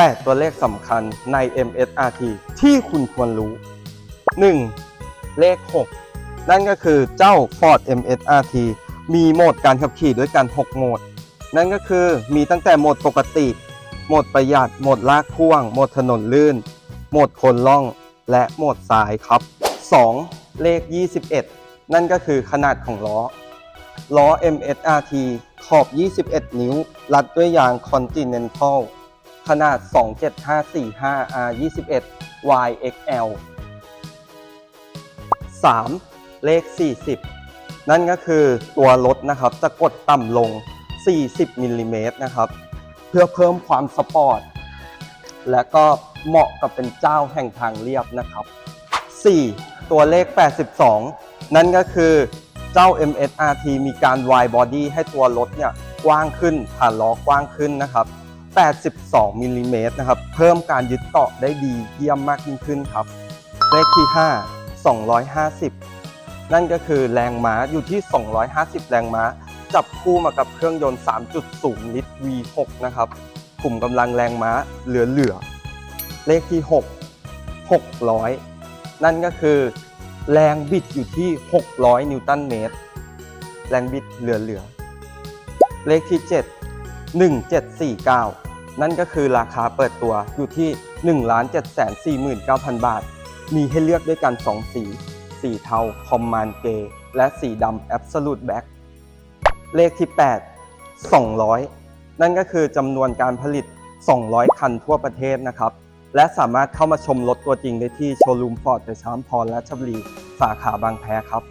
8 ตัวเลขสำคัญใน MSRT ที่คุณควรรู้ 1. เลข 6 นั่นก็คือเจ้า Ford MSRT มีโหมดการขับขี่ด้วยกัน 6 โหมด นั่นก็คือมีตั้งแต่โหมดปกติ โหมดประหยัด โหมดลากพ่วง โหมดถนนลื่น โหมดคนล่อง และโหมดสายครับ 2. เลข 21 นั่นก็คือขนาดของล้อ ล้อ MSRT ขอบ 21 นิ้ว รัดด้วยยาง Continental ขนาด 27545 R21 YXL 3. เลข 40 นั่นก็คือตัวรถนะครับจะกดต่ำลง 40มิลลิเมตรนะครับ เพื่อเพิ่มความสปอร์ต และก็เหมาะกับเป็นเจ้าแห่งทางเรียบนะครับ 4. ตัวเลข 82 นั่นก็คือเจ้า MSRT มีการ wide body ให้ตัวรถเนี่ยกว้างขึ้นฐานล้อกว้างขึ้นนะครับ 82มิลลิเมตรนะครับ เพิ่มการยึดเกาะได้ดีเยี่ยมมากยิ่งขึ้นครับ เลขที่ 5 250 นั่นก็คือแรงม้าอยู่ที่ 250 แรงม้า จับคู่มากับเครื่องยนต์ 3.0 ลิตร V6 นะครับ กลุ่มกำลังแรงม้าเหลือๆ เลขที่ 6 600 นั่นก็คือ แรงบิดอยู่ที่ 600 นิวตันเมตร แรงบิดเหลือๆ เลขที่ 7 1749 นั่นก็คือราคาเปิดตัวอยู่ที่ 1 7 4 9 0 0 0 บาท มีให้เลือกด้วยกัน 2 สี สีเทาคอมมานเกและสีดำ Absolute Black เลขที่ 8 200 นั่นก็คือจำนวนการผลิต 200 คันทั่วประเทศนะครับ และสามารถเข้ามาชมรถตัวจริงได้ที่โชว์รูมฟอร์ดเดชามพรและชบรีสาขาบางแพครับ